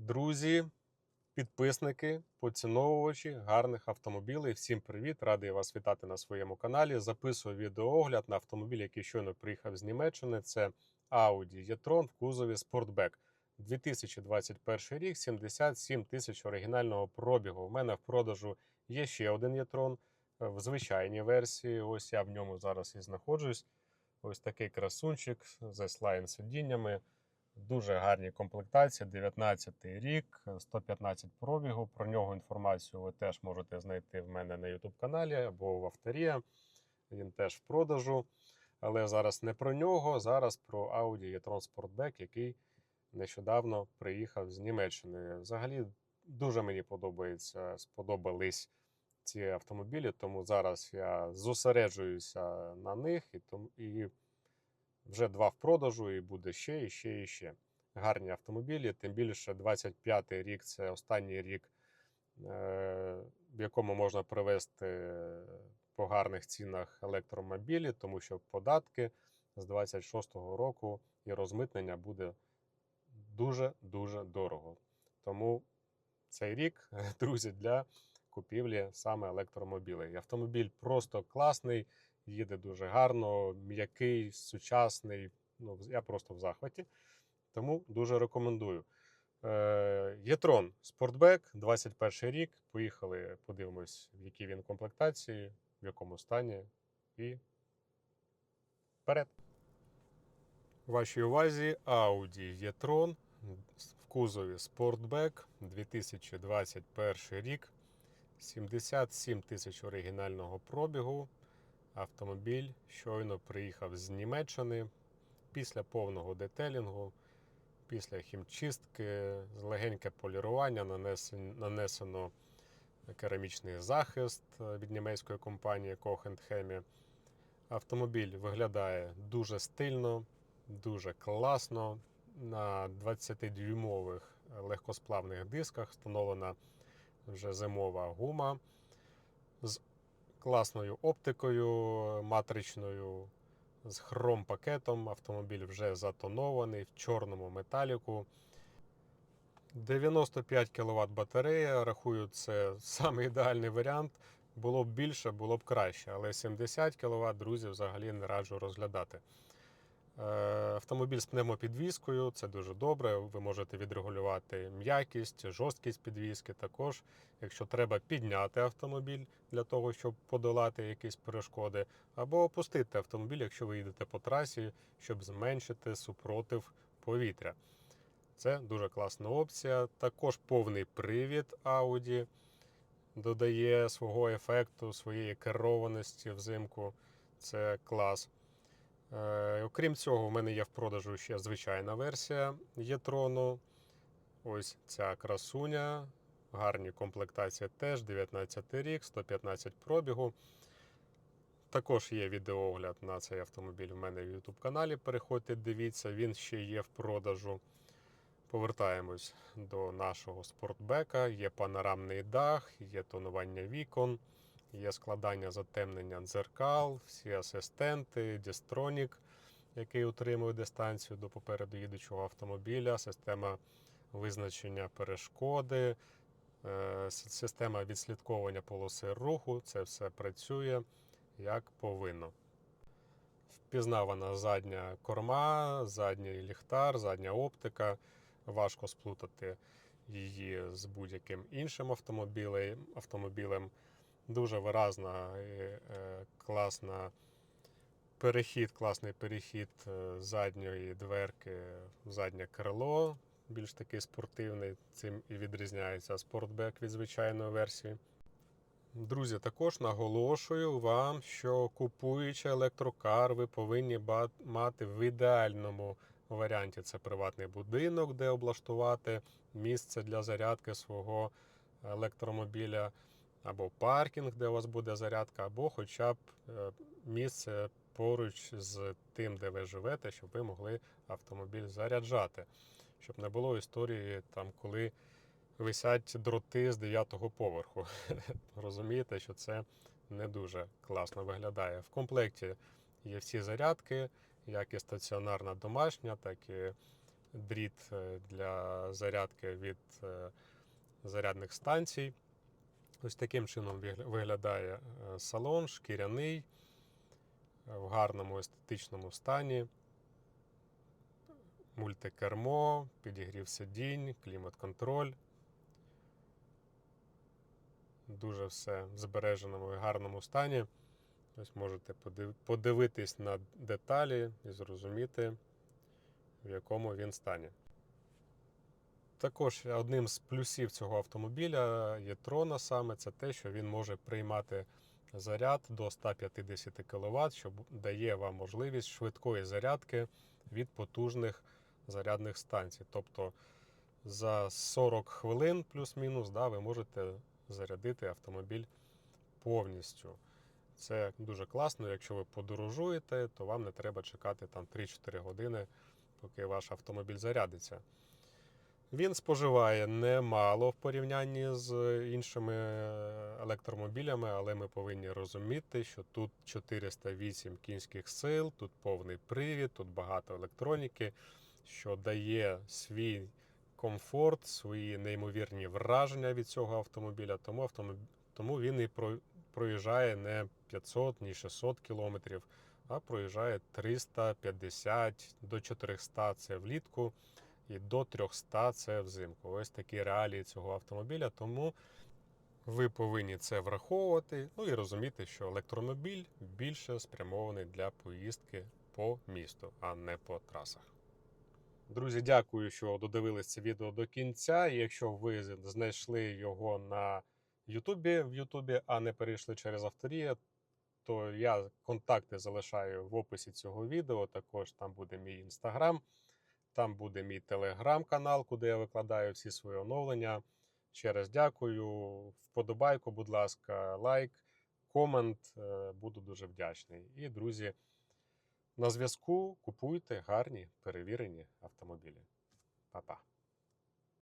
Друзі, підписники, поціновувачі гарних автомобілів. Всім привіт! Радий вас вітати на своєму каналі. Записую відеоогляд на автомобіль, який щойно приїхав з Німеччини. Це Audi e-tron в кузові Sportback. 2021 рік, 77 тисяч оригінального пробігу. У мене в продажу є ще один e-tron е, в звичайній версії. Ось я в ньому зараз і знаходжусь. Ось такий красунчик з S-Line сидіннями. Дуже гарні комплектації, 19 рік, 115 пробігу. Про нього інформацію ви теж можете знайти в мене на YouTube каналі або в авторія. Він теж в продажу. Але зараз не про нього, зараз про Audi e-tron Sportback, який нещодавно приїхав з Німеччини. Взагалі дуже мені подобається, сподобались ці автомобілі, тому зараз я зосереджуюся на них і і вже два в продажу, і буде ще, і ще, і ще. Гарні автомобілі. Тим більше 25-й рік це останній рік, е, в якому можна привезти по гарних цінах електромобілі, тому що податки з 26-го року і розмитнення буде дуже-дуже дорого. Тому цей рік, друзі, для купівлі саме електромобілей. Автомобіль просто класний, їде дуже гарно, м'який, сучасний. Ну, я просто в захваті. Тому дуже рекомендую. Е, Єтрон Спортбек, 21 рік. Поїхали, подивимось, в якій він комплектації, в якому стані. І вперед. Вашій увазі Audi e-tron в кузові Sportback 2021 рік. 77 тисяч оригінального пробігу. Автомобіль щойно приїхав з Німеччини після повного детелінгу, після хімчистки, легеньке полірування, нанесено керамічний захист е, від німецької компанії Koch Автомобіль виглядає дуже стильно, дуже класно. На 20-дюймових легкосплавних дисках встановлена вже зимова гума з класною оптикою матричною, з хром-пакетом. Автомобіль вже затонований в чорному металіку. 95 кВт батарея. Рахую, це саме ідеальний варіант. Було б більше, було б краще, але 70 кВт, друзі, взагалі не раджу розглядати. Е, Автомобіль з пневмопідвіскою, це дуже добре. Ви можете відрегулювати м'якість, жорсткість підвіски. Також, якщо треба підняти автомобіль для того, щоб подолати якісь перешкоди, або опустити автомобіль, якщо ви їдете по трасі, щоб зменшити супротив повітря. Це дуже класна опція. Також повний привід Audi додає свого ефекту, своєї керованості взимку. Це клас. Е, окрім цього, в мене є в продажу ще звичайна версія Єтрону. Ось ця красуня. Гарні комплектації теж 19 рік, 115 пробігу. Також є відеоогляд на цей автомобіль в мене в YouTube каналі. Переходьте, дивіться, він ще є в продажу. Повертаємось до нашого спортбека. Є панорамний дах, є тонування вікон, є складання затемнення дзеркал, всі асистенти, дістронік, який утримує дистанцію до попереду їдучого автомобіля, система визначення перешкоди, е, система відслідковування полоси руху. Це все працює як повинно. Впізнавана задня корма, задній ліхтар, задня оптика. Важко сплутати її з будь-яким іншим автомобілем. Дуже виразна е, класна перехід, класний перехід е, задньої дверки в заднє крило. Більш такий спортивний, цим і відрізняється спортбек від звичайної версії. Друзі, також наголошую вам, що купуючи електрокар, ви повинні мати в ідеальному варіанті це приватний будинок, де облаштувати місце для зарядки свого електромобіля, або паркінг, де у вас буде зарядка, або хоча б е, місце поруч з тим, де ви живете, щоб ви могли автомобіль заряджати. Щоб не було історії, там, коли висять дроти з 9-го поверху. Розумієте, що це не дуже класно виглядає. В комплекті є всі зарядки, як і стаціонарна домашня, так і дріт е, для зарядки від е, зарядних станцій. Ось таким чином виглядає е, салон, шкіряний, е, в гарному естетичному стані. Мультикермо, підігрів сидінь, клімат-контроль. Дуже все в збереженому і гарному стані. Ось можете подивитись на деталі і зрозуміти, в якому він стані. Також одним з плюсів цього автомобіля є трона саме це те, що він може приймати заряд до 150 кВт, що дає вам можливість швидкої зарядки від потужних зарядних станцій. Тобто за 40 хвилин плюс-мінус да, ви можете зарядити автомобіль повністю. Це дуже класно. Якщо ви подорожуєте, то вам не треба чекати там 3-4 години, поки ваш автомобіль зарядиться. Він споживає немало в порівнянні з іншими е, електромобілями, але ми повинні розуміти, що тут 408 кінських сил, тут повний привід, тут багато електроніки, що дає свій комфорт, свої неймовірні враження від цього автомобіля. Тому, автомобіль, тому він і про- проїжджає не 500, ні 600 кілометрів, а проїжджає 350 до 400 це влітку і до 300 це взимку. Ось такі реалії цього автомобіля. Тому ви повинні це враховувати. Ну і розуміти, що електромобіль більше спрямований для поїздки по місту, а не по трасах. Друзі, дякую, що додивились це відео до кінця. Якщо ви знайшли його на Ютубі в Ютубі, а не перейшли через авторія, то я контакти залишаю в описі цього відео. Також там буде мій інстаграм, там буде мій телеграм-канал, куди я викладаю всі свої оновлення. Ще раз дякую. Вподобайку, будь ласка, лайк, комент. е, Буду дуже вдячний. І, друзі, на зв'язку купуйте гарні перевірені автомобілі. Па-па.